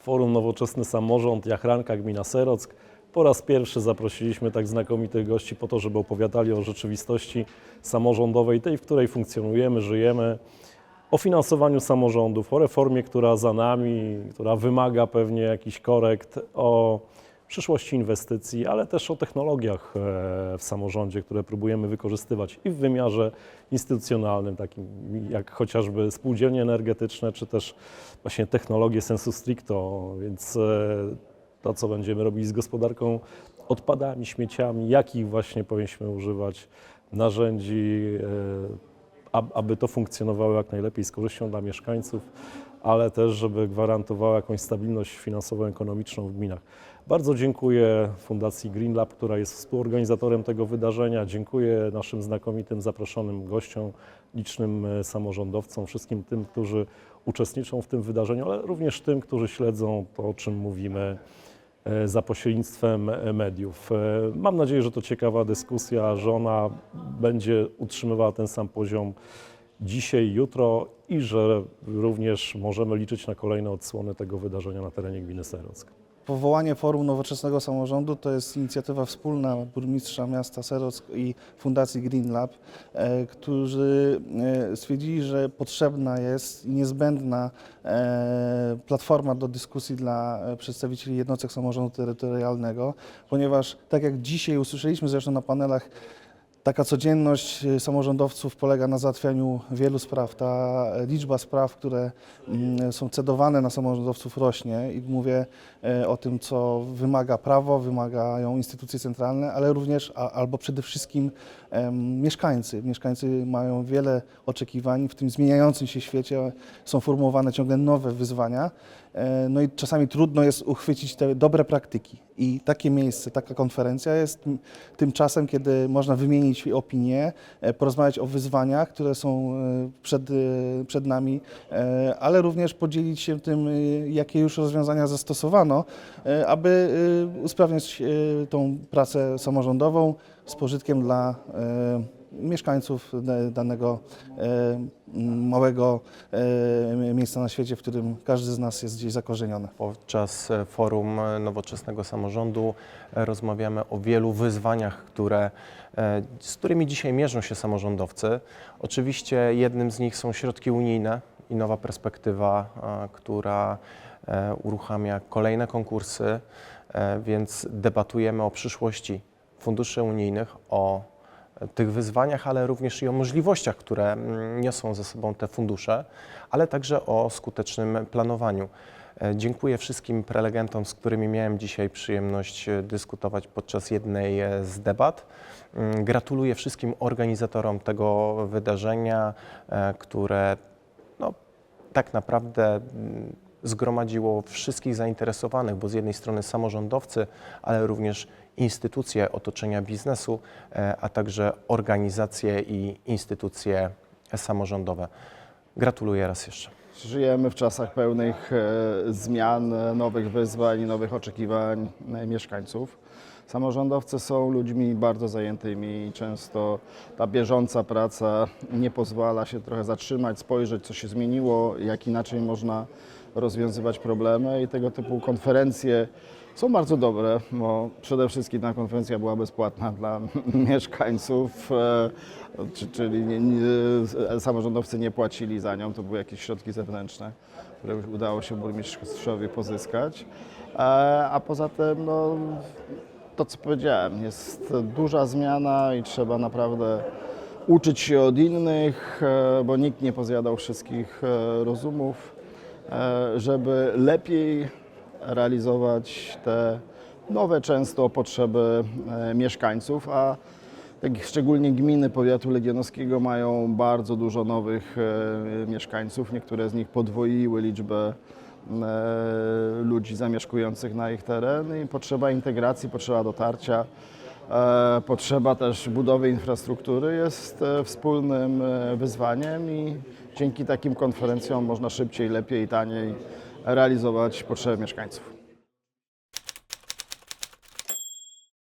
Forum Nowoczesny Samorząd, Jachranka, Gmina Serock. Po raz pierwszy zaprosiliśmy tak znakomitych gości po to, żeby opowiadali o rzeczywistości samorządowej, tej, w której funkcjonujemy, żyjemy, o finansowaniu samorządów, o reformie, która za nami, która wymaga pewnie jakichś korekt, o przyszłości inwestycji, ale też o technologiach e, w samorządzie, które próbujemy wykorzystywać i w wymiarze instytucjonalnym, takim jak chociażby spółdzielnie energetyczne, czy też właśnie technologie sensu stricto, więc e, to, co będziemy robić z gospodarką odpadami, śmieciami, jakich właśnie powinniśmy używać narzędzi, e, ab- aby to funkcjonowało jak najlepiej z korzyścią dla mieszkańców, ale też, żeby gwarantowało jakąś stabilność finansową, ekonomiczną w gminach. Bardzo dziękuję Fundacji Green Lab, która jest współorganizatorem tego wydarzenia. Dziękuję naszym znakomitym zaproszonym gościom, licznym e, samorządowcom, wszystkim tym, którzy uczestniczą w tym wydarzeniu, ale również tym, którzy śledzą to, o czym mówimy e, za pośrednictwem e, mediów. Mam nadzieję, że to ciekawa dyskusja, że ona będzie utrzymywała ten sam poziom dzisiaj, jutro i że również możemy liczyć na kolejne odsłony tego wydarzenia na terenie gminy Serock. Powołanie Forum Nowoczesnego Samorządu to jest inicjatywa wspólna burmistrza miasta Serock i Fundacji Green Lab, e, którzy e, stwierdzili, że potrzebna jest i niezbędna e, platforma do dyskusji dla przedstawicieli jednostek samorządu terytorialnego, ponieważ tak jak dzisiaj usłyszeliśmy zresztą na panelach, Taka codzienność y, samorządowców polega na załatwianiu wielu spraw. Ta liczba spraw, które mm, są cedowane na samorządowców rośnie i mówię e, o tym, co wymaga prawo, wymagają instytucje centralne, ale również albo przede wszystkim mieszkańcy. Mieszkańcy mają wiele oczekiwań w tym zmieniającym się świecie. Są formułowane ciągle nowe wyzwania. E, No i czasami trudno jest uchwycić te dobre praktyki. I takie miejsce, taka konferencja jest tym czasem, kiedy można wymienić opinie, e, porozmawiać o wyzwaniach, które są e, przed, e, przed nami, ale również podzielić się tym, jakie już rozwiązania zastosowano, aby usprawniać tą pracę samorządową z pożytkiem dla mieszkańców da- danego e, małego e, miejsca na świecie, w którym każdy z nas jest gdzieś zakorzeniony. Podczas e, forum Nowoczesnego Samorządu rozmawiamy o wielu wyzwaniach, które, z którymi dzisiaj mierzą się samorządowcy. Oczywiście jednym z nich są środki unijne i nowa perspektywa, która uruchamia kolejne konkursy, więc debatujemy o przyszłości funduszy unijnych, o tych wyzwaniach, ale również i o możliwościach, które mm, niosą ze sobą te fundusze, ale także o skutecznym planowaniu. E, Dziękuję wszystkim prelegentom, z którymi miałem dzisiaj przyjemność e, dyskutować podczas jednej e, z debat. Mm, Gratuluję wszystkim organizatorom tego wydarzenia, które no, tak naprawdę mm, zgromadziło wszystkich zainteresowanych, bo z jednej strony samorządowcy, ale również instytucje otoczenia biznesu, e, a także organizacje i instytucje samorządowe. Gratuluję raz jeszcze. Żyjemy w czasach pełnych e, zmian, nowych wyzwań nowych oczekiwań e, mieszkańców. Samorządowcy są ludźmi bardzo zajętymi i często ta bieżąca praca nie pozwala się trochę zatrzymać, spojrzeć, co się zmieniło, jak inaczej można rozwiązywać problemy i tego typu konferencje są bardzo dobre, bo przede wszystkim ta konferencja była bezpłatna dla mieszkańców, e, czy- czyli nie, nie, samorządowcy nie płacili za nią, to były jakieś środki zewnętrzne, które udało się burmistrzowi pozyskać. E, A poza tym, no, to co powiedziałem, jest duża zmiana i trzeba naprawdę uczyć się od innych, e, bo nikt nie pozjadał wszystkich e, rozumów, e, żeby lepiej realizować te nowe często potrzeby mieszkańców, a tak szczególnie gminy powiatu legionowskiego mają bardzo dużo nowych mieszkańców. Niektóre z nich podwoiły liczbę ludzi zamieszkujących na ich teren i potrzeba integracji, potrzeba dotarcia, e, potrzeba też budowy infrastruktury jest e, wspólnym e, wyzwaniem i dzięki takim konferencjom można szybciej, lepiej i taniej realizować potrzeby mieszkańców.